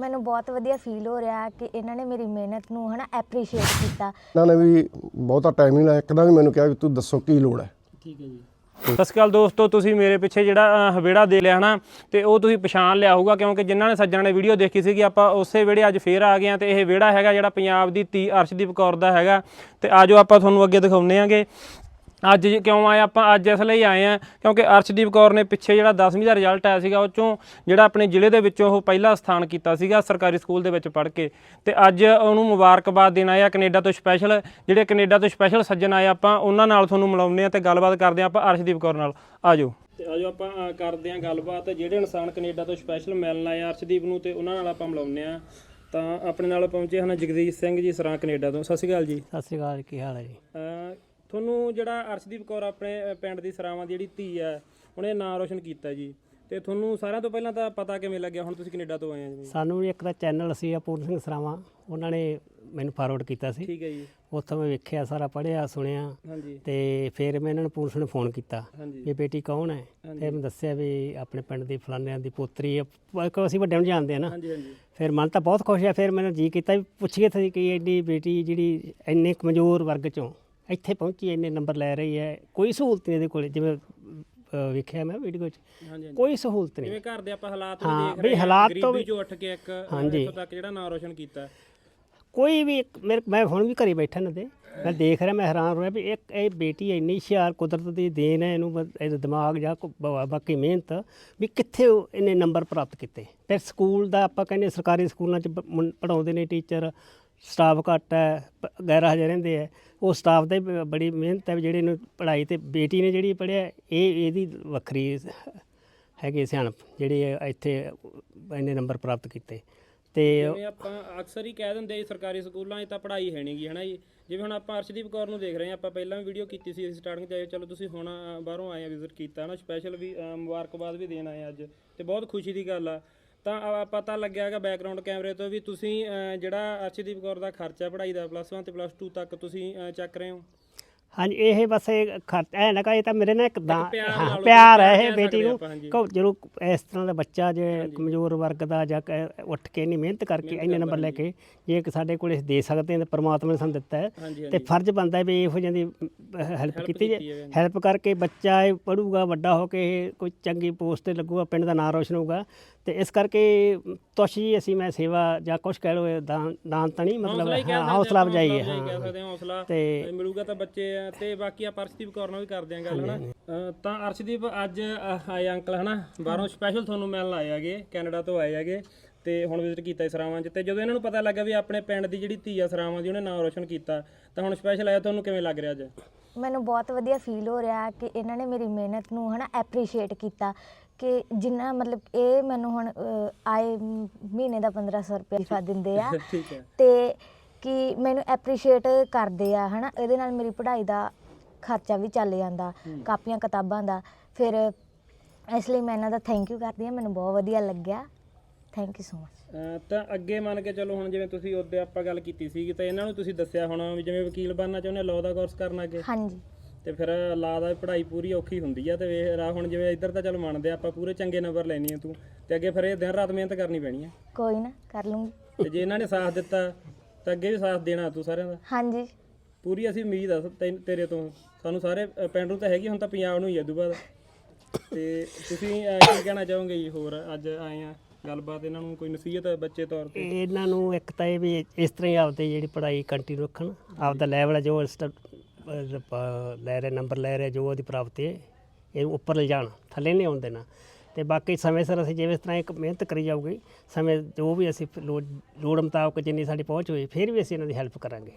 ਮੈਨੂੰ ਬਹੁਤ ਵਧੀਆ ਫੀਲ ਹੋ ਰਿਹਾ ਕਿ ਇਹਨਾਂ ਨੇ ਮੇਰੀ ਮਿਹਨਤ ਨੂੰ ਹਨਾ ਐਪਰੀਸ਼ੀਏਟ ਕੀਤਾ। ਇਹਨਾਂ ਨੇ ਵੀ ਬਹੁਤਾ ਟਾਈਮ ਨਹੀਂ ਲਾਇਆ। ਇੱਕਦਮ ਵੀ ਮੈਨੂੰ ਕਿਹਾ ਵੀ ਤੂੰ ਦੱਸੋ ਕੀ ਲੋੜ ਹੈ। ਠੀਕ ਹੈ ਜੀ। ਸਤਿ ਸ਼੍ਰੀ ਅਕਾਲ ਦੋਸਤੋ ਤੁਸੀਂ ਮੇਰੇ ਪਿੱਛੇ ਜਿਹੜਾ ਅ, ਵਿਹੜਾ ਦੇ ਲਿਆ ਹਨਾ ਤੇ ਉਹ ਤੁਸੀਂ ਪਛਾਣ ਲਿਆ ਹੋਊਗਾ ਕਿਉਂਕਿ ਜਿਨ੍ਹਾਂ ਨੇ ਸੱਜਣਾ ਨੇ ਵੀਡੀਓ ਦੇਖੀ ਸੀਗੀ ਆਪਾਂ ਉਸੇ ਵਿਹੜੇ ਅੱਜ ਫੇਰ ਆ ਗਏ ਆ ਤੇ ਇਹ ਵਿਹੜਾ ਹੈਗਾ ਜਿਹੜਾ ਪੰਜਾਬ ਦੀ ਧੀ ਅਰਸ਼ਦੀਪ ਕੌਰ ਦਾ ਹੈਗਾ। ਤੇ ਆਜੋ ਆਪਾਂ ਤੁਹਾਨੂੰ ਅੱਗੇ ਦਿਖਾਉਂਦੇ ਆਂਗੇ ਅੱਜ ਜੀ ਕਿਉਂ ਆਏ ਆਪਾਂ? ਅੱਜ ਇਸ ਲਈ ਆਏ ਆ ਕਿਉਂਕਿ ਅਰਸ਼ਦੀਪ ਕੌਰ ਨੇ ਪਿੱਛੇ ਜਿਹੜਾ 10ਵੀਂ ਦਾ ਰਿਜ਼ਲਟ ਆਇਆ ਸੀਗਾ ਉਹ ਚੋਂ ਜਿਹੜਾ ਆਪਣੇ ਜ਼ਿਲ੍ਹੇ ਦੇ ਵਿੱਚੋਂ ਉਹ ਪਹਿਲਾ ਸਥਾਨ ਕੀਤਾ ਸੀਗਾ ਸਰਕਾਰੀ ਸਕੂਲ ਦੇ ਵਿੱਚ ਪੜ੍ਹ ਕੇ। ਤੇ ਅੱਜ ਉਹਨੂੰ ਮੁਬਾਰਕਬਾਦ ਦੇਣ ਆਏ ਆ ਕੈਨੇਡਾ ਤੋਂ ਸਪੈਸ਼ਲ ਜਿਹੜੇ ਕੈਨੇਡਾ ਤੋਂ ਸਪੈਸ਼ਲ ਸੱਜਣ ਆਏ ਆਪਾਂ ਉਹਨਾਂ ਨਾਲ ਤੁਹਾਨੂੰ ਮਿਲਾਉਂਦੇ ਆ ਤੇ ਗੱਲਬਾਤ ਕਰਦੇ ਆ ਆਪਾਂ ਅਰਸ਼ਦੀਪ ਕੌਰ ਨਾਲ। ਆਜੋ। ਤੇ ਆਜੋ ਆਪਾਂ ਕਰਦੇ ਆ ਗੱਲਬਾਤ। ਜਿਹੜੇ ਇਨਸਾਨ ਕੈਨੇਡਾ ਤੋਂ ਸਪੈਸ਼ਲ ਮਿਲਣ ਆਏ ਆ ਅਰਸ਼ਦੀਪ ਨੂੰ ਤੇ ਉਹਨਾਂ ਨਾਲ ਆਪਾਂ ਮਿਲਾਉਂਦੇ ਆ। ਤਾਂ ਆਪਣੇ ਨਾਲ ਪਹੁੰਚੇ ਹਨ ਜਗਦੀਸ਼ ਸਿੰਘ ਜੀ ਸਰਾਂ ਕੈਨੇਡਾ ਤੋਂ। ਸਤਿ ਸ਼੍ਰੀ ਅਕਾਲ ਜੀ। ਸਤਿ ਸ਼੍ਰੀ ਅਕਾਲ ਕੀ ਹਾਲ ਹੈ ਜੀ? ਤੁਹਾਨੂੰ ਜਿਹੜਾ ਅਰਸ਼ਦੀਪ ਕੌਰ ਆਪਣੇ ਪਿੰਡ ਦੀ ਸਰਾਵਾਂ ਦੀ ਜਿਹੜੀ ਧੀ ਹੈ ਉਹਨੇ ਨਾਂ ਰੋਸ਼ਨ ਕੀਤਾ ਜੀ। ਤੇ ਤੁਹਾਨੂੰ ਸਾਰਿਆਂ ਤੋਂ ਪਹਿਲਾਂ ਤਾਂ ਪਤਾ ਕਿਵੇਂ ਲੱਗਿਆ? ਹੁਣ ਤੁਸੀਂ ਕੈਨੇਡਾ ਤੋਂ ਆਏ ਆ ਜੀ। ਸਾਨੂੰ ਇੱਕ ਦਾ ਚੈਨਲ ਸੀ ਪੂਰਨ ਸਿੰਘ ਸਰਾਵਾਂ। ਉਹਨਾਂ ਨੇ ਮੈਨੂੰ ਫਾਰਵਰਡ ਕੀਤਾ ਸੀ। ਠੀਕ ਹੈ ਜੀ। ਉੱਥੋਂ ਮੈਂ ਵੇਖਿਆ ਸਾਰਾ ਪੜ੍ਹਿਆ ਸੁਣਿਆ। ਹਾਂਜੀ। ਤੇ ਫਿਰ ਮੈਂ ਇਹਨਾਂ ਨੂੰ ਪੂਰਨ ਸਿੰਘ ਨੂੰ ਫੋਨ ਕੀਤਾ ਵੀ ਬੇਟੀ ਕੌਣ ਹੈ? ਫਿਰ ਮੈਂ ਦੱਸਿਆ ਵੀ ਆਪਣੇ ਪਿੰਡ ਦੀ ਫਲਾਨਿਆਂ ਦੀ ਪੋਤਰੀ ਹੈ। ਕਿਉਂਕਿ ਅਸੀਂ ਵੱਡਿਆਂ ਨੂੰ ਜਾਣਦੇ ਆ ਨਾ। ਹਾਂਜੀ ਹਾਂਜੀ। ਫਿਰ ਮਨ ਤਾਂ ਬਹੁਤ ਖੁਸ਼ ਹੈ ਫਿਰ ਮੈਨੂੰ ਜੀ ਕੀਤਾ ਵੀ ਪੁੱਛੀਏ ਤੁਸੀਂ ਕਿ ਐਡੀ ਬੇਟੀ ਜਿਹੜੀ ਇੰਨੇ ਕਮਜ਼ੋਰ ਵਰਗ ਚੋਂ ਇੱਥੇ ਪਹੁੰਚੀ ਇੰਨੇ ਨੰਬਰ ਲੈ ਰਹੀ ਹੈ। ਕੋਈ ਸਹੂਲਤ ਨਹੀਂ ਇਹਦੇ ਕੋਲ ਜਿਵੇਂ ਅਹ, ਵੇਖਿਆ ਮੈਂ ਵੀਡੀਓ 'ਚ। ਹਾਂਜੀ ਕੋਈ ਸਹੂਲਤ ਨਹੀਂ। ਜਿਵੇਂ ਘਰ ਦੇ ਆਪਾਂ ਹਾਲਾਤ ਹਾਂ, ਦੇਖ ਵੀ ਰਹੇ ਹਾਂ ਹਾਲਾਤ ਤੋਂ ਗਰੀਬੀ ਵੀ- ਚੋਂ ਉੱਠ ਕੇ ਇੱਕ ਹਾਂਜੀ। ਇੱਥੋਂ ਤੱਕ ਜਿਹੜਾ ਨਾਂ ਰੋਸ਼ਨ ਕੀਤਾ। ਕੋਈ ਵੀ ਇੱਕ- ਮੇਰੇ ਮੈਂ ਹੁਣ ਵੀ ਘਰੇ ਬੈਠਾ ਨਾ ਤੇ ਮੈਂ ਦੇਖ ਰਿਹਾ ਮੈਂ ਹੈਰਾਨ ਹੋਇਆ ਵੀ ਇੱਕ ਇਹ ਬੇਟੀ ਇੰਨੀ ਹੁਸ਼ਿਆਰ ਕੁਦਰਤ ਦੀ ਦੇਣ ਹੈ ਇਹਨੂੰ ਬ- ਇਹਦਾ ਦਿਮਾਗ ਜਾਂ ਕੋ- ਬ- ਬਾਕੀ ਮਿਹਨਤ ਵੀ ਕਿੱਥੇ ਉਹ ਇਹਨੇ ਨੰਬਰ ਪ੍ਰਾਪਤ ਕੀਤੇ? ਫਿਰ ਸਕੂਲ ਦਾ ਆਪਾਂ ਕਹਿੰਦੇ ਸਰਕਾਰੀ ਸਕੂਲਾਂ 'ਚ ਪੜਾਉਂਦੇ ਨੇ ਟੀਚਰ। ਸਟਾਫ ਘੱਟ ਹੈ ਪ- ਗੈਰ ਹਾਜ਼ਰ ਰਹਿੰਦੇ ਹੈ। ਉਹ ਸਟਾਫ 'ਤੇ ਵੀ ਬੜੀ ਮਿਹਨਤ ਹੈ ਵੀ ਜਿਹੜੇ ਇਹਨੂੰ ਪੜ੍ਹਾਈ ਤੇ ਬੇਟੀ ਨੇ ਜਿਹੜੀ ਪੜ੍ਹਿਆ ਇਹ ਇਹਦੀ ਵੱਖਰੀ ਹੈਗੇ ਸਿਆਣਪ ਜਿਹੜੇ ਇੱਥੇ ਇੰਨੇ ਨੰਬਰ ਪ੍ਰਾਪਤ ਕੀਤੇ। ਤੇ ਜਿਵੇਂ ਆਪਾਂ ਅਕਸਰ ਹੀ ਕਹਿ ਦਿੰਦੇ ਜੀ ਸਰਕਾਰੀ ਸਕੂਲਾਂ 'ਚ ਤਾਂ ਪੜ੍ਹਾਈ ਹੈ ਨਹੀਂਗੀ ਹਨਾ ਜੀ। ਜਿਵੇਂ ਹੁਣ ਆਪਾਂ ਅਰਸ਼ਦੀਪ ਕੌਰ ਨੂੰ ਦੇਖ ਰਹੇ ਹਾਂ ਆਪਾਂ ਪਹਿਲਾਂ ਵੀ ਵੀਡੀਓ ਕੀਤੀ ਸੀ ਸਟਾਰਟਿੰਗ 'ਚ ਆਏ ਚਲੋ ਤੁਸੀਂ ਹੁਣ ਅ, ਬਾਹਰੋਂ ਆਏ ਆ ਵਿਜ਼ਿਟ ਕੀਤਾ ਹਨਾ ਸਪੈਸ਼ਲ ਵੀ ਅ, ਮੁਬਾਰਕਬਾਦ ਵੀ ਦੇਣ ਆਏ ਆ ਅੱਜ। ਤੇ ਬਹੁਤ ਖੁਸ਼ੀ ਦੀ ਗੱਲ ਆ। ਤਾਂ ਅ, ਪਤਾ ਲੱਗਿਆ ਹੈਗਾ ਬੈਕਗ੍ਰਾਉਂਡ ਕੈਮਰੇ ਤੋਂ ਵੀ ਤੁਸੀਂ ਜਿਹੜਾ ਅਰਸ਼ਦੀਪ ਕੌਰ ਦਾ ਖਰਚਾ ਪੜ੍ਹਾਈ ਦਾ ਪਲੱਸ 1 ਤੇ ਪਲੱਸ 2 ਤੱਕ ਤੁਸੀਂ ਚੱਕ ਰਹੇ ਹੋ? ਹਾਂਜੀ ਇਹ ਬਸ ਇਹ ਖਰਚ ਐ ਨਾ ਇਹ ਤਾਂ ਮੇਰੇ ਨਾਲ ਇੱਕ ਦਾ ਪਿਆਰ ਹਾਂ ਕਹਿ ਇਹ ਬੇਟੀ ਨੂੰ। ਕਹੋ ਜਦੋਂ ਇਸ ਤਰ੍ਹਾਂ ਦਾ ਬੱਚਾ ਜੇ ਕਮਜ਼ੋਰ ਵਰਗ ਦਾ ਜਾਂ ਉੱਠ ਕੇ ਇੰਨੀ ਮਿਹਨਤ ਕਰਕੇ ਇੰਨੇ ਨੰਬਰ ਲੈ ਕੇ ਜੇ ਇੱਕ ਸਾਡੇ ਕੋਲ ਇਸ ਦੇ ਸਕਦੇ ਹਾਂ ਤਾਂ ਪਰਮਾਤਮਾ ਨੇ ਸਾਨੂੰ ਦਿੱਤਾ ਹੈ ਤੇ ਫਰਜ਼ ਬਣਦਾ ਹੈ ਵੀ ਇਹੋ ਜਿਹੀ ਦੀ ਹੈਲਪ ਕੀਤੀ ਜੇ। ਹੈਲਪ ਕਰਕੇ ਬੱਚਾ ਇਹ ਪੜੂਗਾ ਵੱਡਾ ਹੋ ਕੇ ਇਹ ਕੋਈ ਚੰਗੀ ਪੋਸਟ ਤੇ ਲੱਗੂਗਾ ਪਿੰਡ ਦਾ ਨਾਂ ਰੋਸ਼ਨ ਹੋਊਗਾ ਤੇ ਇਸ ਕਰਕੇ ਤੁਸ਼ ਜੀ ਅਸੀਂ ਮੈਂ ਸੇਵਾ ਜਾਂ ਕੁਛ ਕਹਿ ਇਹ ਦਾਨ ਦਾਨ ਤਾਂ ਨਹੀਂ ਮਤਲਬ ਹੌਸਲਾ ਕਹਿ ਹਾਂ ਹੈ ਹੌਸਲਾ ਹੀ ਕਹਿ ਹਾਂ ਸਕਦੇ ਹਾਂ। ਹੌਸਲਾ ਤੇ- ਮਿਲੂਗਾ ਤਾਂ ਬੱਚੇ ਆ ਤੇ ਬਾਕੀ ਆਪਾਂ ਅਰਸ਼ਦੀਪ ਕੌਰ ਨਾਲ ਵੀ ਕਰਦੇ ਆਂ ਗੱਲ ਹਨਾ? ਤਾਂ ਅਰਸ਼ਦੀਪ ਅੱਜ ਆਏ ਅੰਕਲ ਹਨਾ? ਬਾਹਰੋਂ ਸਪੈਸ਼ਲ ਤੁਹਾਨੂੰ ਮਿਲਣ ਆਏ ਹੈਗੇ ਕੈਨੇਡਾ ਤੋਂ ਆਏ ਹੈਗੇ ਤੇ ਹੁਣ ਵਿਜ਼ਿਟ ਕੀਤਾ ਇਸ ਸਰਾਵਾਂ 'ਚ ਤੇ ਜਦੋਂ ਇਹਨਾਂ ਨੂੰ ਪਤਾ ਲੱਗਾ ਵੀ ਆਪਣੇ ਪਿੰਡ ਦੀ ਜਿਹੜੀ ਧੀ ਆ ਸਰਾਵਾਂ ਦੀ ਉਹਨੇ ਨਾਮ ਰੋਸ਼ਨ ਕੀਤਾ ਤਾਂ ਹੁਣ ਸਪੈਸ਼ਲ ਆਇਆ ਤੁਹਾਨੂੰ ਕਿਵੇਂ ਲੱਗ ਰਿਹਾ ਅੱਜ? ਮੈਨੂੰ ਬਹੁਤ ਵਧੀਆ ਫੀਲ ਹੋ ਰਿਹਾ ਕਿ ਇਹਨਾਂ ਨੇ ਮੇਰੀ ਮਿਹਨਤ ਨੂੰ ਹਨਾ ਐਪਰੀਸ਼ੀਏਟ ਕੀਤਾ। ਕਿ ਜਿੰਨਾ ਮਤਲਬ ਇਹ ਮੈਨੂੰ ਹੁਣ ਆਏ ਮਹੀਨੇ ਦਾ 1500 ਰੁਪਏ ਫਾ ਦਿੰਦੇ ਆ। ਠੀਕ ਹੈ। ਤੇ ਕਿ ਮੈਨੂੰ ਐਪਰੀਸ਼ੀਏਟ ਕਰਦੇ ਆ ਹਨਾ? ਇਹਦੇ ਨਾਲ ਮੇਰੀ ਪੜ੍ਹਾਈ ਦਾ ਖਰਚਾ ਵੀ ਚੱਲ ਜਾਂਦਾ ਕਾਪੀਆਂ ਕਿਤਾਬਾਂ ਦਾ। ਫਿਰ ਇਸ ਲਈ ਮੈਂ ਇਹਨਾਂ ਦਾ ਥੈਂਕ ਯੂ ਕਰਦੀ ਹਾਂ ਮੈਨੂੰ ਬਹੁਤ ਵਧੀਆ ਲੱਗਿਆ। ਥੈਂਕ ਯੂ ਸੋ ਮਚ ਤਾਂ ਅੱਗੇ ਮੰਨ ਕੇ ਚਲੋ ਹੁਣ ਜਿਵੇਂ ਤੁਸੀਂ ਉਹਦੇ ਆਪਾਂ ਗੱਲ ਕੀਤੀ ਸੀਗੀ ਤਾਂ ਇਹਨਾਂ ਨੂੰ ਤੁਸੀਂ ਦੱਸਿਆ ਹੋਣਾ ਵੀ ਜਿਵੇਂ ਵਕੀਲ ਬਣਨਾ ਚਾਹੁੰਦੇ ਲਾਅ ਦਾ ਕੋਰਸ ਕਰਨਾ ਅੱਗੇ। ਹਾਂਜੀ। ਤੇ ਫਿਰ ਲਾ ਦਾ ਪੜ੍ਹਾਈ ਪੂਰੀ ਔਖੀ ਹੁੰਦੀ ਆ ਤੇ ਵੇਖ ਰਾ ਹੁਣ ਜਿਵੇਂ ਇੱਧਰ ਤਾਂ ਚਲ ਮੰਨਦੇ ਆ ਆਪਾਂ ਪੂਰੇ ਚੰਗੇ ਨੰਬਰ ਲੈਣੀ ਆ ਤੂੰ ਤੇ ਅੱਗੇ ਫਿਰ ਇਹ ਦਿਨ ਰਾਤ ਮਿਹਨਤ ਕਰਨੀ ਪੈਣੀ ਆ। ਕੋਈ ਨਾ ਕਰ ਲੂੰਗੀ। ਤੇ ਜੇ ਇਹਨਾਂ ਨੇ ਸਾਥ ਦਿੱਤਾ ਤਾਂ ਅੱਗੇ ਵੀ ਸਾਥ ਦੇਣਾ ਤੂੰ ਸਾਰਿਆਂ ਦਾ। ਹਾਂਜੀ। ਪੂਰੀ ਅਸੀਂ ਉਮੀਦ ਆ ਤੈਨੂੰ- ਤੇਰੇ ਤੋਂ। ਸਾਨੂੰ ਸਾਰੇ ਅ, ਪਿੰਡ ਨੂੰ ਤਾਂ ਹੈਗੀ ਹੁਣ ਤਾਂ ਪੰਜਾਬ ਨੂੰ ਹੀ ਆ ਦੁਬਾਰਾ। ਤੇ ਤੁਸੀਂ ਅ, ਕੀ ਕਹਿਣਾ ਚਾਹੋਗੇ ਜੀ ਹੋਰ? ਅੱਜ ਆਏ ਆ ਗੱਲਬਾਤ ਇਹਨਾਂ ਨੂੰ ਕੋਈ ਨਸੀਹਤ ਬੱਚੇ ਤੌਰ ਤੇ? ਇਹਨਾਂ ਨੂੰ ਇੱਕ ਤਾਂ ਇਹ ਵੀ ਇਸ ਤਰ੍ਹਾਂ ਹੀ ਆਪਦੀ ਜਿਹੜੀ ਪੜ੍ਹਾਈ ਕੰਟੀਨਿਊ ਰੱਖਣ ਆਪਦਾ ਲੈਵਲ ਜੋ ਇਸ ਟ- ਅਹ ਪ- ਲੈ ਰਹੇ ਨੰਬਰ ਲੈ ਰਹੇ ਜੋ ਉਹਦੀ ਪ੍ਰਾਪਤੀ ਹੈ ਇਹ ਉੱਪਰ ਲੈ ਜਾਣ ਥੱਲੇ ਨਹੀਂ ਆਉਣ ਦੇਣਾ। ਤੇ ਬਾਕੀ ਸਮੇਂ ਸਿਰ ਅਸੀਂ ਜਿਵੇਂ ਇਸ ਤਰ੍ਹਾਂ ਇੱਕ ਮਿਹਨਤ ਕਰੀ ਜਾਊਗੀ ਸਮੇਂ ਜੋ ਵੀ ਅਸੀਂ ਲੋੜ ਮੁਤਾਬਕ ਜਿੰਨੀ ਸਾਡੀ ਪਹੁੰਚ ਹੋਈ ਫਿਰ ਵੀ ਅਸੀਂ ਇਹਨਾਂ ਦੀ ਹੈਲਪ ਕਰਾਂਗੇ।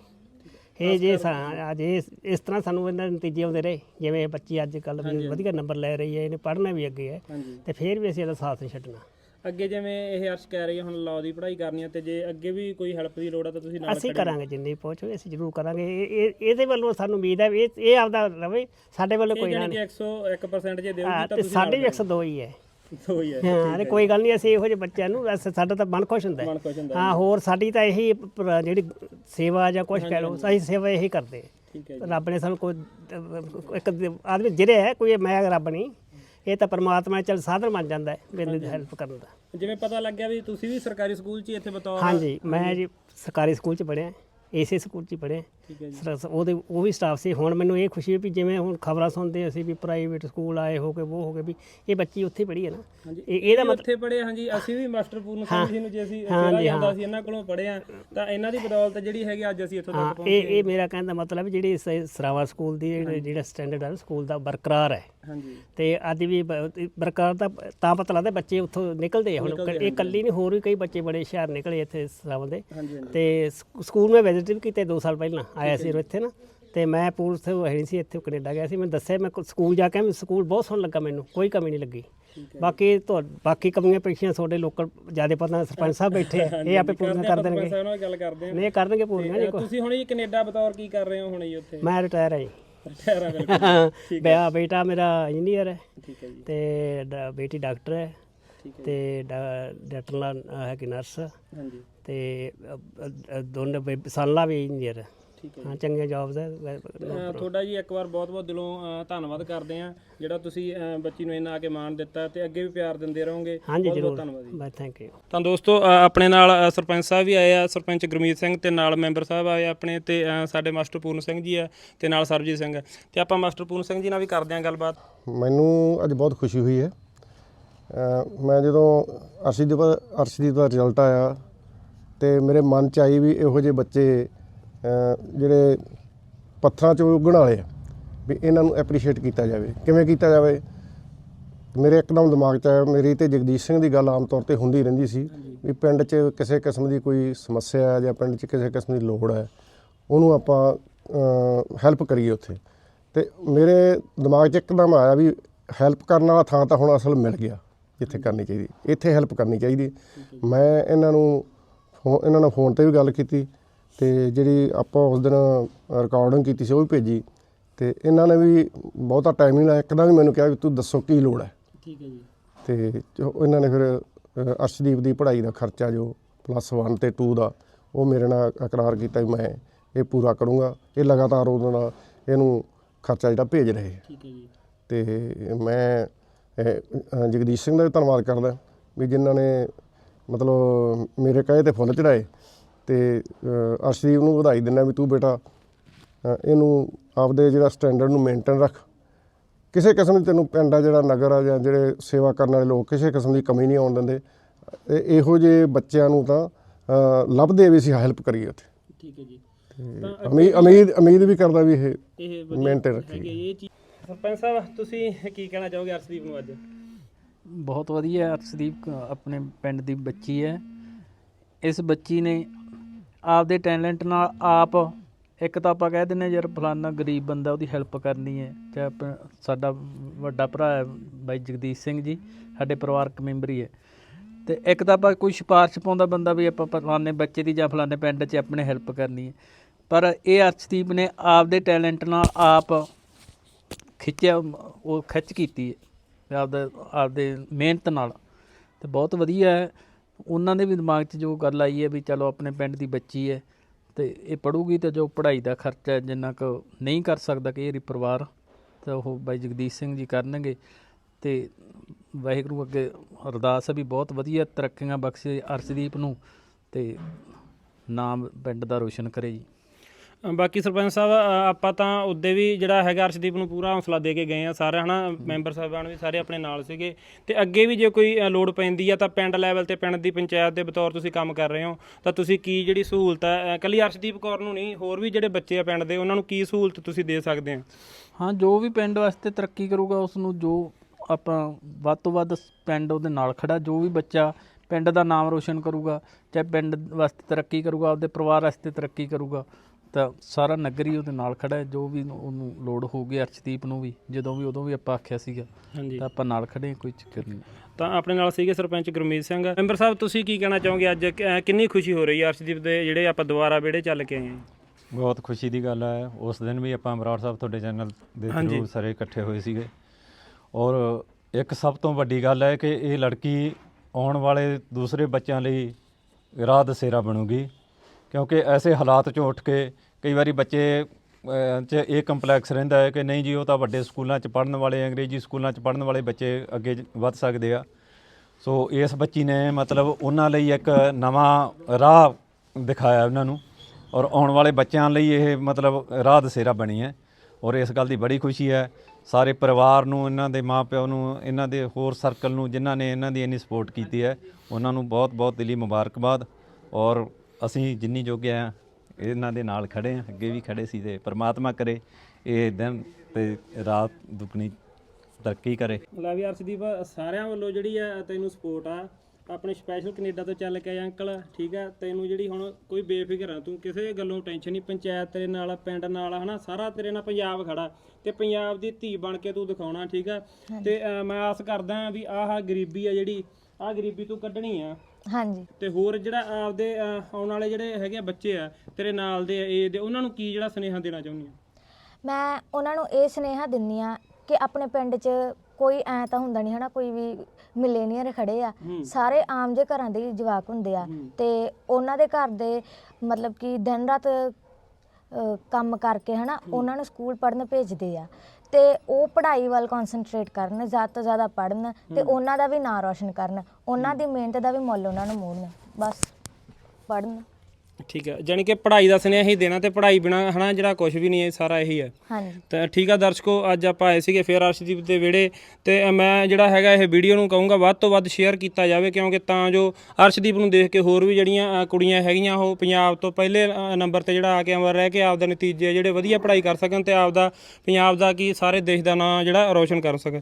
ਇਹ ਜੇ ਸਾ- ਅੱਜ ਇਸ ਤਰ੍ਹਾਂ ਸਾਨੂੰ ਇਹਨਾਂ ਦੇ ਨਤੀਜੇ ਆਉਂਦੇ ਰਹੇ ਜਿਵੇਂ ਬੱਚੀ ਅੱਜ ਕੱਲ ਵਧੀਆ ਨੰਬਰ ਲੈ ਰਹੀ ਹੈ ਇਹਨੇ ਪੜ੍ਹਨਾ ਵੀ ਅੱਗੇ ਹੈ ਤੇ ਫਿਰ ਵੀ ਅਸੀਂ ਇਹਦਾ ਸਾਥ ਨਹੀਂ ਛੱਡਣਾ। ਅੱਗੇ ਜਿਵੇਂ ਇਹ ਅਰਸ਼ ਕਹਿ ਰਹੀ ਹੈ ਹੁਣ ਲਾਅ ਦੀ ਪੜ੍ਹਾਈ ਕਰਨੀ ਆ ਤੇ ਜੇ ਅੱਗੇ ਵੀ ਕੋਈ ਹੈਲਪ ਦੀ ਲੋੜ ਆ ਤਾਂ ਤੁਸੀਂ ਨਾਲ ਅਸੀਂ ਕਰਾਂਗੇ ਜਿੰਨੀ ਪਹੁੰਚ ਹੋਈ ਅਸੀਂ ਜ਼ਰੂਰ ਕਰਾਂਗੇ। ਇਹ- ਇਹ ਇਹਦੇ ਵੱਲੋਂ ਸਾਨੂੰ ਉਮੀਦ ਹੈ ਵੀ ਇਹ ਇਹ ਆਪਦਾ ਰਵੇ ਸਾਡੇ ਵੱਲੋਂ ਕੋਈ ਨਾ ਕਿ 101% ਜੇ ਦੇਊਗੀ ਹਾਂ, ਤਾਂ ਤੇ ਤੁਸੀਂ ਸਾਡੇ ਵੀ 102 ਹੀ ਹੈ। ਦੋ ਹੀ ਹੈ ਹਾਂ ਤੇ ਕੋਈ ਗੱਲ ਨਹੀਂ ਅਸੀਂ ਇਹੋ ਜਿਹੇ ਬੱਚਿਆਂ ਨੂੰ ਅਸ- ਸਾਡਾ ਤਾਂ ਮਨ ਖੁਸ਼ ਹੁੰਦਾ ਹੈ। ਮਨ ਖੁਸ਼ ਹੁੰਦਾ ਹਾਂ। ਹੋਰ ਸਾਡੀ ਤਾਂ ਇਹੀ ਜਿਹੜੀ ਸੇਵਾ ਜਾਂ ਕੁਝ ਕਹਿ ਲਓ ਅਸੀਂ ਸੇਵਾ ਇਹੀ ਕਰਦੇ। ਠੀਕ ਹੈ ਰੱਬ ਨੇ ਸਾਨੂੰ ਕੋਈ ਇੱਕ ਆਦਮੀ ਜਿਹੜੇ ਹੈ ਕੋਈ ਮੈਂ ਰੱਬ ਨਹੀਂ। ਇਹ ਤਾਂ ਪਰਮਾਤਮਾ ਚੱਲ ਸਾਧਨ ਬਣ ਜਾਂਦਾ ਹੈ ਮੈਨੂੰ ਹੈਲਪ ਕਰਨ ਦਾ। ਜਿਵੇਂ ਪਤਾ ਲੱਗਿਆ ਵੀ ਤੁਸੀਂ ਵੀ ਸਰਕਾਰੀ ਸਕੂਲ 'ਚ ਹੀ ਇੱਥੇ ਬਤੌਰ ਹਾਂਜੀ ਮੈਂ ਜੀ ਸਰਕਾਰੀ ਸਕੂਲ 'ਚ ਪੜ੍ਹਿਆ ਏਸੇ ਸਕੂਲ 'ਚ ਪੜ੍ਹਿਆ ਸਰ- ਉਹਦੇ ਉਹ ਵੀ ਸਟਾਫ ਸੀ। ਹੁਣ ਮੈਨੂੰ ਇਹ ਖੁਸ਼ੀ ਹੈ ਵੀ ਜਿਵੇਂ ਹੁਣ ਖਬਰਾਂ ਸੁਣਦੇ ਅਸੀਂ ਵੀ ਪ੍ਰਾਈਵੇਟ ਸਕੂਲ ਆਏ ਹੋ ਕੇ ਉਹ ਹੋ ਗਏ ਵੀ ਇਹ ਬੱਚੀ ਉੱਥੇ ਪੜ੍ਹੀ ਹੈ ਨਾ। ਇਹ ਇਹਦਾ ਮਤਲਬ ਉੱਥੇ ਪੜ੍ਹੇ ਹਾਂਜੀ। ਅਸੀਂ ਵੀ ਮਾਸਟਰ ਪੂਰਨ ਸਿੰਘ ਜੀ ਨੂੰ ਜੇ ਅਸੀਂ ਜਿਹੜਾ ਜਾਂਦਾ ਸੀ ਇਹਨਾਂ ਕੋਲੋਂ ਪੜ੍ਹੇ ਆ ਤਾਂ ਇਹਨਾਂ ਦੀ ਬਦੌਲਤ ਜਿਹੜੀ ਹੈਗੀ ਅੱਜ ਅਸੀਂ ਇੱਥੋਂ ਤੱਕ ਪਹੁੰਚੇ ਇਹ ਇਹ ਮੇਰਾ ਕਹਿਣ ਦਾ ਮਤਲਬ ਜਿਹੜੀ ਸਰਾਵਾ ਸਕੂਲ ਦੀ ਜਿਹੜੀ- ਸਟੈਂਡਰਡ ਹੈ ਸਕੂਲ ਦਾ ਬਰਕਰਾਰ ਹੈ। ਹਾਂਜੀ। ਤੇ ਅੱਜ ਵੀ ਬਰਕਰਾਰ ਦਾ ਤਾਂ ਪਤਾ ਲੱਗਦਾ ਬੱਚੇ ਉੱਥੋਂ ਨਿਕਲਦੇ ਹੁਣ ਇਹ ਇਕੱਲੀ ਨਹੀਂ ਹੋਰ ਵੀ ਕਈ ਬੱਚੇ ਬੜੇ ਹੁਸ਼ਿਆਰ ਨਿਕਲੇ ਇੱਥੇ ਸਰਾਵਾਂ ਦੇ। ਤੇ ਸਕ- ਸਕੂਲ ਮੈਂ ਵਿਜ਼ਿਟ ਵੀ ਕੀਤੇ 2 ਸਾਲ ਪਹਿਲਾਂ। ਆਇਆ ਸੀ ਇੱਥੇ ਨਾ ਤੇ ਮੈਂ ਪੂਰ ਸੇ ਹੈ ਨਹੀਂ ਸੀ ਇੱਥੇ ਕੈਨੇਡਾ ਗਿਆ ਸੀ। ਮੈਂ ਦੱਸਿਆ ਮੈਂ ਸਕੂਲ ਜਾ ਕੇ ਆਇਆ, ਸਕੂਲ ਬਹੁਤ ਸੋਹਣਾ ਲੱਗਾ ਮੈਨੂੰ ਕੋਈ ਕਮੀ ਨਹੀਂ ਲੱਗੀ। ਬਾਕੀ ਤੁਹਾ ਬਾਕੀ ਕਮੀਆਂ ਪੇਸ਼ੀਆਂ ਤੁਹਾਡੇ ਲੋਕਲ ਜ਼ਿਆਦਾ ਪਤਾ ਸਰਪੰਚ ਸਾਹਿਬ ਬੈਠੇ ਆ, ਇਹ ਆਪੇ ਪੂਰੀਆਂ ਕਰ ਦੇਣਗੇ ਸਾਹਿਬ ਨਾਲ ਗੱਲ ਕਰਦੇ ਆ ਨਹੀਂ ਇਹ ਕਰ ਦੇਣਗੇ ਪੂਰੀਆਂ ਜੀ ਤੁਸੀਂ ਹੁਣ ਜੀ ਕੈਨੇਡਾ ਬਤੌਰ ਕੀ ਕਰ ਰਹੇ ਹੋ ਹੁਣ ਜੀ ਉੱਥੇ? ਮੈਂ ਰਿਟਾਇਰ ਆ ਜੀ। ਠਹਿਰਾ ਬਿਲਕੁਲ। ਬਿਆ ਬੇਟਾ ਮੇਰਾ ਇੰਜੀਨੀਅਰ ਹੈ ਠੀਕ ਹੈ ਜੀ। ਤੇ ਡ- ਬੇਟੀ ਡਾਕਟਰ ਹੈ ਠੀਕ ਹੈ ਤੇ ਡਾ- ਡਾਕਟਰ ਨਾਲ ਹੈ ਕਿ ਨਰਸ। ਹਾਂਜੀ। ਤੇ ਅ- ਅ- ਅ- ਦੋਨੇ ਬੇ- ਸਾਲਾ ਵੀ ਇੰਜੀਨੀਅਰ ਹੈ। ਠੀਕ ਹੈ ਹਾਂ ਚੰਗੀਆਂ ਜੌਬਸ ਹੈ ਵੈ- ਅਹ ਤੁਹਾਡਾ ਜੀ ਇੱਕ ਵਾਰ ਬਹੁਤ-ਬਹੁਤ ਦਿਲੋਂ ਅਹ ਧੰਨਵਾਦ ਕਰਦੇ ਆ ਜਿਹੜਾ ਤੁਸੀਂ ਅਹ ਬੱਚੀ ਨੂੰ ਇੰਨਾ ਆ ਕੇ ਮਾਣ ਦਿੱਤਾ ਤੇ ਅੱਗੇ ਵੀ ਪਿਆਰ ਦਿੰਦੇ ਰਹੋਗੇ। ਹਾਂਜੀ ਬਹੁਤ-ਬਹੁਤ ਜ਼ਰੂਰ। ਧੰਨਵਾਦ ਜੀ। ਬਾਈ ਥੈਂਕ ਯੂ ਤਾਂ ਦੋਸਤੋ ਅ, ਆਪਣੇ ਨਾਲ ਅ, ਸਰਪੰਚ ਸਾਹਿਬ ਵੀ ਆਏ ਆ ਸਰਪੰਚ ਗੁਰਮੀਤ ਸਿੰਘ ਤੇ ਨਾਲ ਮੈਂਬਰ ਸਾਹਿਬ ਆਏ ਆ ਆਪਣੇ ਤੇ ਅ, ਸਾਡੇ ਮਾਸਟਰ ਪੂਰਨ ਸਿੰਘ ਜੀ ਆ ਤੇ ਨਾਲ ਸਰਬਜੀਤ ਸਿੰਘ ਆ। ਤੇ ਆਪਾਂ ਮਾਸਟਰ ਪੂਰਨ ਸਿੰਘ ਜੀ ਨਾਲ ਵੀ ਕਰਦੇ ਆਂ ਗੱਲਬਾਤ। ਮੈਨੂੰ ਅੱਜ ਬਹੁਤ ਖੁਸ਼ੀ ਹੋਈ ਹੈ। ਅ, ਮੈਂ ਜਦੋਂ ਅਰਸ਼ਦੀਪ ਅਰਸ਼ਦੀਪ ਦਾ ਰਿਜ਼ਲਟ ਆਇਆ ਤੇ ਮੇਰੇ ਮਨ ਚ ਆਈ ਵੀ ਇਹੋ ਜਿਹੇ ਬੱਚੇ ਜਿਹੜੇ ਪੱਥਰਾਂ 'ਚ ਉੱਗਣ ਵਾਲੇ ਆ ਵੀ ਇਹਨਾਂ ਨੂੰ ਐਪਰੀਸ਼ੀਏਟ ਕੀਤਾ ਜਾਵੇ। ਕਿਵੇਂ ਕੀਤਾ ਜਾਵੇ? ਮੇਰੇ ਇੱਕਦਮ ਦਿਮਾਗ 'ਚ ਆਇਆ ਮੇਰੀ ਤੇ ਜਗਦੀਸ਼ ਸਿੰਘ ਦੀ ਗੱਲ ਆਮ ਤੌਰ ਤੇ ਹੁੰਦੀ ਰਹਿੰਦੀ ਸੀ ਵੀ ਪਿੰਡ 'ਚ ਕਿਸੇ ਕਿਸਮ ਦੀ ਕੋਈ ਸਮੱਸਿਆ ਹੈ ਜਾਂ ਪਿੰਡ 'ਚ ਕਿਸੇ ਕਿਸਮ ਦੀ ਲੋੜ ਹੈ ਉਹਨੂੰ ਆਪਾਂ ਹੈਲਪ ਕਰੀਏ ਉੱਥੇ। ਤੇ ਮੇਰੇ ਦਿਮਾਗ 'ਚ ਇੱਕਦਮ ਆਇਆ ਵੀ ਹੈਲਪ ਕਰਨ ਵਾਲਾ ਥਾਂ ਤਾਂ ਹੁਣ ਅਸਲ ਮਿਲ ਗਿਆ ਜਿੱਥੇ ਕਰਨੀ ਚਾਹੀਦੀ। ਇੱਥੇ ਹੈਲਪ ਕਰਨੀ ਚਾਹੀਦੀ। ਮੈਂ ਇਹਨਾਂ ਨੂੰ ਇਹਨਾਂ ਨਾਲ ਫੋਨ ਤੇ ਵੀ ਗੱਲ ਕੀਤੀ। ਤੇ ਜਿਹੜੀ ਆਪਾਂ ਉਸ ਦਿਨ ਰਿਕਾਰਡਿੰਗ ਕੀਤੀ ਸੀ ਉਹ ਵੀ ਭੇਜੀ। ਤੇ ਇਹਨਾਂ ਨੇ ਵੀ ਬਹੁਤਾ ਟਾਈਮ ਨਹੀਂ ਲਾਇਆ। ਇੱਕਦਮ ਹੀ ਮੈਨੂੰ ਕਿਹਾ ਵੀ ਤੂੰ ਦੱਸੋ ਕੀ ਲੋੜ ਹੈ। ਠੀਕ ਹੈ ਜੀ। ਤੇ ਜੋ ਇਹਨਾਂ ਨੇ ਫਿਰ ਅ, ਅਰਸ਼ਦੀਪ ਦੀ ਪੜ੍ਹਾਈ ਦਾ ਖਰਚਾ ਜੋ ਪਲੱਸ 1 ਤੇ 2 ਦਾ ਉਹ ਮੇਰੇ ਨਾਲ ਇਕਰਾਰ ਕੀਤਾ ਵੀ ਮੈਂ ਇਹ ਪੂਰਾ ਕਰੂੰਗਾ। ਇਹ ਲਗਾਤਾਰ ਉਹਦੇ ਨਾਲ ਇਹਨੂੰ ਖਰਚਾ ਜਿਹੜਾ ਭੇਜ ਰਹੇ। ਠੀਕ ਹੈ ਜੀ। ਤੇ ਮੈਂ ਅ, ਜਗਦੀਸ਼ ਸਿੰਘ ਦਾ ਵੀ ਧੰਨਵਾਦ ਕਰਦਾ ਵੀ ਜਿਨ੍ਹਾਂ ਨੇ ਮਤਲਬ ਮੇਰੇ ਕਹੇ ਤੇ ਫੁੱਲ ਚੜਾਏ ਤੇ ਅਰਸ਼ਦੀਪ ਨੂੰ ਵਧਾਈ ਦਿੰਦਾ ਵੀ ਤੂੰ ਬੇਟਾ ਇਹਨੂੰ ਆਪਦੇ ਜਿਹੜਾ ਸਟੈਂਡਰਡ ਨੂੰ ਮੇਨਟੇਨ ਰੱਖ। ਕਿਸੇ ਕਿਸਮ ਦੀ ਤੈਨੂੰ ਪਿੰਡ ਆ ਜਿਹੜਾ ਨਗਰ ਆ ਜਾਂ ਜਿਹੜੇ ਸੇਵਾ ਕਰਨ ਵਾਲੇ ਲੋਕ ਕਿਸੇ ਕਿਸਮ ਦੀ ਕਮੀ ਨਹੀਂ ਆਉਣ ਦਿੰਦੇ। ਇਹ- ਜਿਹੇ ਬੱਚਿਆਂ ਨੂੰ ਤਾਂ ਲੱਭਦੇ ਵੀ ਅਸੀਂ ਹੈਲਪ ਕਰੀਏ ਉੱਥੇ। ਠੀਕ ਹੈ ਜੀ। ਤੇ ਉਮੀਦ ਉਮੀਦ ਉਮੀਦ ਵੀ ਕਰਦਾ ਵੀ ਇਹ ਇਹ ਮੇਨਟੇਨ ਰੱਖੀ ਹੈਗੀ ਹੈ ਇਹ ਚੀਜ਼। ਸਰਪੰਚ ਸਾਹਿਬ ਤੁਸੀਂ ਕੀ ਕਹਿਣਾ ਚਾਹੋਗੇ ਅਰਸ਼ਦੀਪ ਨੂੰ ਅੱਜ? ਬਹੁਤ ਵਧੀਆ ਅਰਸ਼ਦੀਪ ਆਪਣੇ ਪਿੰਡ ਦੀ ਬੱਚੀ ਹੈ। ਇਸ ਬੱਚੀ ਨੇ ਆਪਦੇ ਟੈਲੈਂਟ ਨਾਲ ਆਪ, ਇੱਕ ਤਾਂ ਆਪਾਂ ਕਹਿ ਦਿੰਦੇ ਹਾਂ ਯਾਰ ਫਲਾਨਾ ਗਰੀਬ ਬੰਦਾ ਉਹਦੀ ਹੈਲਪ ਕਰਨੀ ਹੈ। ਤੇ ਆਪਣਾ ਸਾਡਾ ਵੱਡਾ ਭਰਾ ਹੈ ਬਾਈ ਜਗਦੀਸ਼ ਸਿੰਘ ਜੀ, ਸਾਡੇ ਪਰਿਵਾਰਕ ਮੈਂਬਰ ਹੀ ਹੈ। ਤੇ ਇੱਕ ਤਾਂ ਆਪਾਂ ਕੋਈ ਸਿਫਾਰਿਸ਼ ਪਾਉਂਦਾ ਬੰਦਾ ਵੀ ਆਪਾਂ ਫਲਾਣੇ ਬੱਚੇ ਦੀ ਜਾਂ ਫਲਾਣੇ ਪਿੰਡ 'ਚ ਆਪਣੇ ਹੈਲਪ ਕਰਨੀ ਹੈ। ਪਰ ਇਹ ਅਰਸ਼ਦੀਪ ਨੇ ਆਪਦੇ ਟੈਲੈਂਟ ਨਾਲ ਆਪ ਖਿੱਚਿਆ, ਉਹ ਖਿੱਚ ਕੀਤੀ ਹੈ। ਆਪਦਾ, ਆਪਦੇ ਮਿਹਨਤ ਨਾਲ। ਤੇ ਬਹੁਤ ਵਧੀਆ ਹੈ। ਉਹਨਾਂ ਦੇ ਵੀ ਦਿਮਾਗ 'ਚ ਜੋ ਗੱਲ ਆਈ ਹੈ ਵੀ ਚਲੋ ਆਪਣੇ ਪਿੰਡ ਦੀ ਬੱਚੀ ਹੈ ਤੇ ਇਹ ਪੜੂਗੀ ਤੇ ਜੋ ਪੜ੍ਹਾਈ ਦਾ ਖਰਚਾ ਜਿੰਨਾ ਕੁ ਨਹੀਂ ਕਰ ਸਕਦਾ ਕਿ ਇਹ ਪਰਿਵਾਰ, ਤਾਂ ਉਹ ਬਾਈ ਜਗਦੀਸ਼ ਸਿੰਘ ਜੀ ਕਰਨਗੇ। ਤੇ ਵਾਹਿਗੁਰੂ ਅੱਗੇ ਅਰਦਾਸ ਹੈ ਵੀ ਬਹੁਤ ਵਧੀਆ ਤਰੱਕੀਆਂ ਬਖਸ਼ੇ ਅਰਸ਼ਦੀਪ ਨੂੰ ਤੇ ਨਾਮ ਪਿੰਡ ਦਾ ਰੋਸ਼ਨ ਕਰੇ ਜੀ। ਬਾਕੀ ਸਰਪੰਚ ਸਾਹਿਬ ਅ, ਆਪਾਂ ਤਾਂ ਉਦੋਂ ਵੀ ਜਿਹੜਾ ਹੈਗਾ ਅਰਸ਼ਦੀਪ ਨੂੰ ਪੂਰਾ ਹੌਸਲਾ ਦੇ ਕੇ ਗਏ ਆ ਸਾਰੇ ਹਨਾ? ਮੈਂਬਰ ਸਾਹਿਬਾਨ ਵੀ ਸਾਰੇ ਆਪਣੇ ਨਾਲ ਸੀਗੇ। ਤੇ ਅੱਗੇ ਵੀ ਜੇ ਕੋਈ ਅ, ਲੋੜ ਪੈਂਦੀ ਆ ਤਾਂ ਪਿੰਡ ਲੈਵਲ ਤੇ ਪਿੰਡ ਦੀ ਪੰਚਾਇਤ ਦੇ ਬਤੌਰ ਤੁਸੀਂ ਕੰਮ ਕਰ ਰਹੇ ਹੋ। ਤਾਂ ਤੁਸੀਂ ਕੀ ਜਿਹੜੀ ਸਹੂਲਤ ਹੈ ਅ, ਕੱਲੀ ਅਰਸ਼ਦੀਪ ਕੌਰ ਨੂੰ ਨਹੀਂ ਹੋਰ ਵੀ ਜਿਹੜੇ ਬੱਚੇ ਆ ਪਿੰਡ ਦੇ ਉਹਨਾਂ ਨੂੰ ਕੀ ਸਹੂਲਤ ਤੁਸੀਂ ਦੇ ਸਕਦੇ ਆ? ਹਾਂ ਜੋ ਵੀ ਪਿੰਡ ਵਾਸਤੇ ਤਰੱਕੀ ਕਰੂਗਾ ਉਸ ਨੂੰ ਜੋ ਆਪਾਂ ਵੱਧ ਤੋਂ ਵੱਧ ਪਿੰਡ ਉਹਦੇ ਨਾਲ ਖੜਾ ਜੋ ਵੀ ਬੱਚਾ ਪਿੰਡ ਦਾ ਨਾਮ ਰੋਸ਼ਨ ਕਰੂਗਾ ਚਾਹੇ ਪਿੰਡ ਵਾਸਤੇ ਤਰੱਕੀ ਕਰੂਗਾ ਆਪਦੇ ਪਰਿਵਾਰ ਵਾਸਤੇ ਤਰੱਕੀ ਕਰੂਗਾ ਤਾਂ ਸਾਰਾ ਨਗਰ ਹੀ ਉਹਦੇ ਨਾਲ ਖੜਾ ਹੈ ਜੋ ਵੀ ਉਹਨੂੰ ਲੋੜ ਹੋਊਗੀ ਅਰਸ਼ਦੀਪ ਨੂੰ ਵੀ ਜਦੋਂ ਵੀ ਉਦੋਂ ਵੀ ਆਪਾਂ ਆਖਿਆ ਸੀਗਾ ਹਾਂਜੀ। ਤਾਂ ਆਪਾਂ ਨਾਲ ਖੜੇ ਹਾਂ, ਕੋਈ ਚੱਕਰ ਨਹੀਂ। ਤਾਂ ਆਪਣੇ ਨਾਲ ਸੀਗੇ ਸਰਪੰਚ ਗੁਰਮੀਤ ਸਿੰਘ। ਮੈਂਬਰ ਸਾਹਿਬ ਤੁਸੀਂ ਕੀ ਕਹਿਣਾ ਚਾਹੋਗੇ ਅੱਜ? ਕਿੰਨੀ ਖੁਸ਼ੀ ਹੋ ਰਹੀ ਹੈ ਅਰਸ਼ਦੀਪ ਦੇ ਜਿਹੜੇ ਆਪਾਂ ਦੁਬਾਰਾ ਵਿਹੜੇ ਚੱਲ ਕੇ ਆਏ ਹਾਂ? ਬਹੁਤ ਖੁਸ਼ੀ ਦੀ ਗੱਲ ਹੈ। ਉਸ ਦਿਨ ਵੀ ਆਪਾਂ ਬਰਾੜ ਸਾਹਿਬ ਤੁਹਾਡੇ ਚੈਨਲ ਦੇ ਹਾਂਜੀ। ਥਰੂ ਸਾਰੇ ਇਕੱਠੇ ਹੋਏ ਸੀਗੇ। ਔਰ ਇੱਕ ਸਭ ਤੋਂ ਵੱਡੀ ਗੱਲ ਹੈ ਕਿ ਇਹ ਲੜਕੀ ਆਉਣ ਵਾਲੇ ਦੂਸਰੇ ਬੱਚਿਆਂ ਲਈ ਰਾਹ ਦਸੇਰਾ ਬਣੂਗੀ। ਕਿਉਂਕਿ ਐਸੇ ਹਾਲਾਤ ਚੋਂ ਉੱਠ ਕੇ ਕਈ ਵਾਰੀ ਬੱਚੇ 'ਚ ਇਹ ਕੰਪਲੈਕਸ ਰਹਿੰਦਾ ਹੈ ਕਿ ਨਹੀਂ ਜੀ, ਉਹ ਤਾਂ ਵੱਡੇ ਸਕੂਲਾਂ 'ਚ ਪੜ੍ਹਨ ਵਾਲੇ, ਅੰਗਰੇਜ਼ੀ ਸਕੂਲਾਂ 'ਚ ਪੜ੍ਹਨ ਵਾਲੇ ਬੱਚੇ ਅੱਗੇ ਵੱਧ ਸਕਦੇ ਆ। ਸੋ ਇਸ ਬੱਚੀ ਨੇ ਮਤਲਬ ਉਹਨਾਂ ਲਈ ਇੱਕ ਨਵਾਂ ਰਾਹ ਦਿਖਾਇਆ ਉਹਨਾਂ ਨੂੰ ਔਰ ਆਉਣ ਵਾਲੇ ਬੱਚਿਆਂ ਲਈ ਇਹ ਮਤਲਬ ਰਾਹ ਦਸੇਰਾ ਬਣੀ ਹੈ ਔਰ ਇਸ ਗੱਲ ਦੀ ਬੜੀ ਖੁਸ਼ੀ ਹੈ। ਸਾਰੇ ਪਰਿਵਾਰ ਨੂੰ, ਇਹਨਾਂ ਦੇ ਮਾਪਿਆਂ ਨੂੰ, ਇਹਨਾਂ ਦੇ ਹੋਰ ਸਰਕਲ ਨੂੰ, ਜਿਨ੍ਹਾਂ ਨੇ ਇਹਨਾਂ ਦੀ ਇੰਨੀ ਸਪੋਰਟ ਕੀਤੀ ਹੈ, ਉਹਨਾਂ ਨੂੰ ਬਹੁਤ ਬਹੁਤ ਦਿਲੀ ਮੁਬਾਰਕਬਾਦ ਔਰ ਅਸੀਂ ਜਿੰਨੀ ਜੋਗੇ ਆ, ਇਹਨਾਂ ਦੇ ਨਾਲ ਖੜੇ ਆ, ਅੱਗੇ ਵੀ ਖੜੇ ਸੀ ਤੇ ਪ੍ਰਮਾਤਮਾ ਕਰੇ, ਇਹ ਦਿਨ ਤੇ ਰਾਤ ਦੁੱਗਣੀ ਤਰੱਕੀ ਕਰੇ। ਲੈ ਯਾਰ ਸ਼ਦੀਪ ਸਾਰਿਆਂ ਵੱਲੋਂ ਜਿਹੜੀ ਆ ਤੈਨੂੰ ਸਪੋਰਟ ਆ, ਆਪਣੇ ਸਪੈਸ਼ਲ ਕੈਨੇਡਾ ਤੋਂ ਚੱਲ ਕੇ ਆਏ ਅੰਕਲ, ਠੀਕ ਆ? ਤੈਨੂੰ ਜਿਹੜੀ ਹੁਣ ਕੋਈ ਬੇਫਿਕਰ ਆ, ਤੂੰ ਕਿਸੇ ਗੱਲੋਂ ਟੈਨਸ਼ਨ ਨਹੀਂ, ਪੰਚਾਇਤ ਤੇਰੇ ਨਾਲ, ਪਿੰਡ ਨਾਲ, ਹਨਾ? ਸਾਰਾ ਤੇਰੇ ਨਾਲ ਪੰਜਾਬ ਖੜਾ, ਤੇ ਪੰਜਾਬ ਦੀ ਧੀ ਬਣ ਕੇ ਤੂੰ ਦਿਖਾਉਣਾ, ਠੀਕ ਆ? ਤੇ ਮੈਂ ਆਸ ਕਰਦਾ ਵੀ ਆਹ ਗਰੀਬੀ ਆ ਜਿਹੜੀ, ਆਹ ਗਰੀਬੀ ਤੂੰ ਕੱਢਣੀ ਆ। ਹਾਂਜੀ। ਤੇ ਹੋਰ ਜਿਹੜਾ ਆਪਦੇ ਅਹ, ਆਉਣ ਵਾਲੇ ਜਿਹੜੇ ਹੈਗੇ ਆ ਬੱਚੇ ਆ ਤੇਰੇ ਨਾਲ ਦੇ ਏਜ ਦੇ ਉਹਨਾਂ ਨੂੰ ਕੀ ਜਿਹੜਾ ਸੁਨੇਹਾ ਦੇਣਾ ਚਾਹੁੰਦੀ ਆ? ਮੈਂ ਉਹਨਾਂ ਨੂੰ ਇਹ ਸੁਨੇਹਾ ਦਿੰਨੀ ਆ ਕਿ ਆਪਣੇ ਪਿੰਡ 'ਚ ਕੋਈ ਐ ਤਾਂ ਹੁੰਦਾ ਨਹੀਂ ਹਨਾ ਕੋਈ ਵੀ ਮਿਲੇਨੀਅਰ ਖੜੇ ਆ। ਸਾਰੇ ਆਮ ਜੇ ਘਰਾਂ ਦੇ ਹੀ ਜਵਾਕ ਹੁੰਦੇ ਆ ਤੇ ਉਹਨਾਂ ਦੇ ਘਰ ਦੇ ਮਤਲਬ ਕਿ ਦਿਨ ਰਾਤ ਅ, ਕੰਮ ਕਰਕੇ ਹਨਾ ਉਹਨਾਂ ਨੂੰ ਸਕੂਲ ਪੜ੍ਹਨ ਭੇਜਦੇ ਆ। ਤੇ ਉਹ ਪੜ੍ਹਾਈ ਵੱਲ ਕਨਸੈਂਟਰੇਟ ਕਰਨ ਜ਼ਿਆਦਾ ਤੋਂ ਜ਼ਿਆਦਾ ਪੜ੍ਹਨ ਤੇ ਉਹਨਾਂ ਦਾ ਵੀ ਨਾਂ ਰੌਸ਼ਨ ਕਰਨ ਉਹਨਾਂ ਦੀ ਮਿਹਨਤ ਦਾ ਵੀ ਮੁੱਲ ਉਹਨਾਂ ਨੂੰ ਮੋੜਨ ਬਸ ਪੜ੍ਹਨ। ਠੀਕ ਹੈ ਜਾਣੀ ਕਿ ਪੜ੍ਹਾਈ ਦਾ ਸੁਨੇਹਾ ਹੀ ਦੇਣਾ ਤੇ ਪੜ੍ਹਾਈ ਬਿਨਾ ਹਨਾ ਜਿਹੜਾ ਕੁਝ ਵੀ ਨਹੀਂ ਹੈ ਸਾਰਾ ਇਹੀ ਹੈ। ਹਾਂਜੀ। ਤਾਂ ਠੀਕ ਆ ਦਰਸ਼ਕੋ ਅੱਜ ਆਪਾਂ ਆਏ ਸੀਗੇ ਫੇਰ ਅਰਸ਼ਦੀਪ ਦੇ ਵਿਹੜੇ ਤੇ ਮੈਂ ਜਿਹੜਾ ਹੈਗਾ ਇਹ ਵੀਡੀਓ ਨੂੰ ਕਹੂੰਗਾ ਵੱਧ ਤੋਂ ਵੱਧ ਸ਼ੇਅਰ ਕੀਤਾ ਜਾਵੇ ਕਿਉਂਕਿ ਤਾਂ ਜੋ ਅਰਸ਼ਦੀਪ ਨੂੰ ਦੇਖ ਕੇ ਹੋਰ ਵੀ ਜਿਹੜੀਆਂ ਕੁੜੀਆਂ ਹੈਗੀਆਂ ਉਹ ਪੰਜਾਬ ਤੋਂ ਪਹਿਲੇ ਨੰਬਰ ਤੇ ਜਿਹੜਾ ਆ ਕੇ ਅਮਰ ਰਹਿ ਕੇ ਆਪਦਾ ਨਤੀਜੇ ਜਿਹੜੇ ਵਧੀਆ ਪੜ੍ਹਾਈ ਕਰ ਸਕਣ ਤੇ ਆਪਦਾ ਪੰਜਾਬ ਦਾ ਕੀ ਸਾਰੇ ਦੇਸ਼ ਦਾ ਨਾਂ ਜਿਹੜਾ ਰੋਸ਼ਨ ਕਰ ਸਕਣ।